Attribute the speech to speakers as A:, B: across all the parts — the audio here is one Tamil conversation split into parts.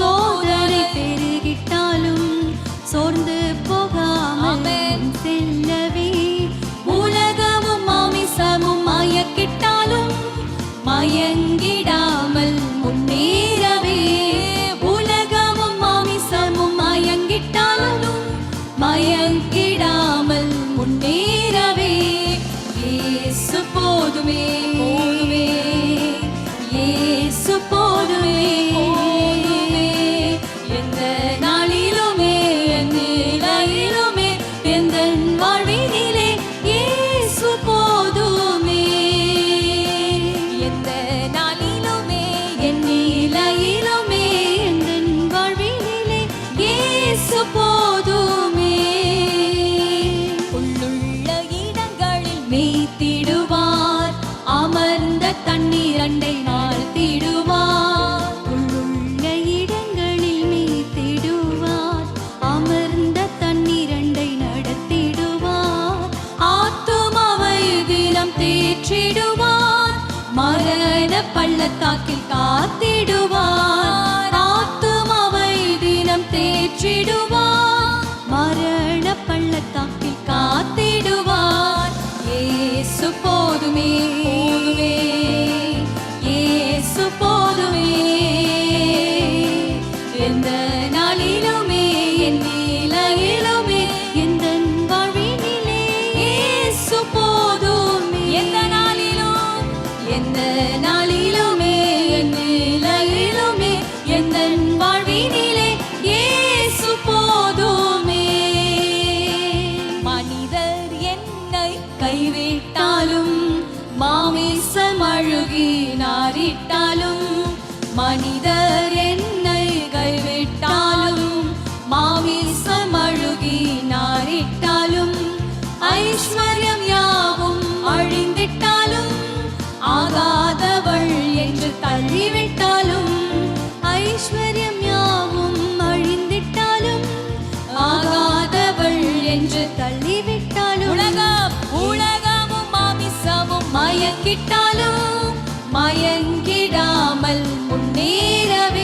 A: soul. வாக்கில் காத்திடுவார். ஆத்துமாவை தினம் தேற்றிடுவார். மரண பள்ளத்தாக்கில் காத்திடுவார். ஏசு போதுமே. ஏசு போதுமே. எந்த நாளிலுமே என் நிலையிலுமே எந்த வழியிலே ஏசு போதும். எந்த நாளிலும் எந்த நாள் மயக்கிட்டாலும் மயங்கிடாமல் முன்னேறவே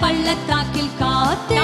A: பள்ளத்தாக்கில் காத்து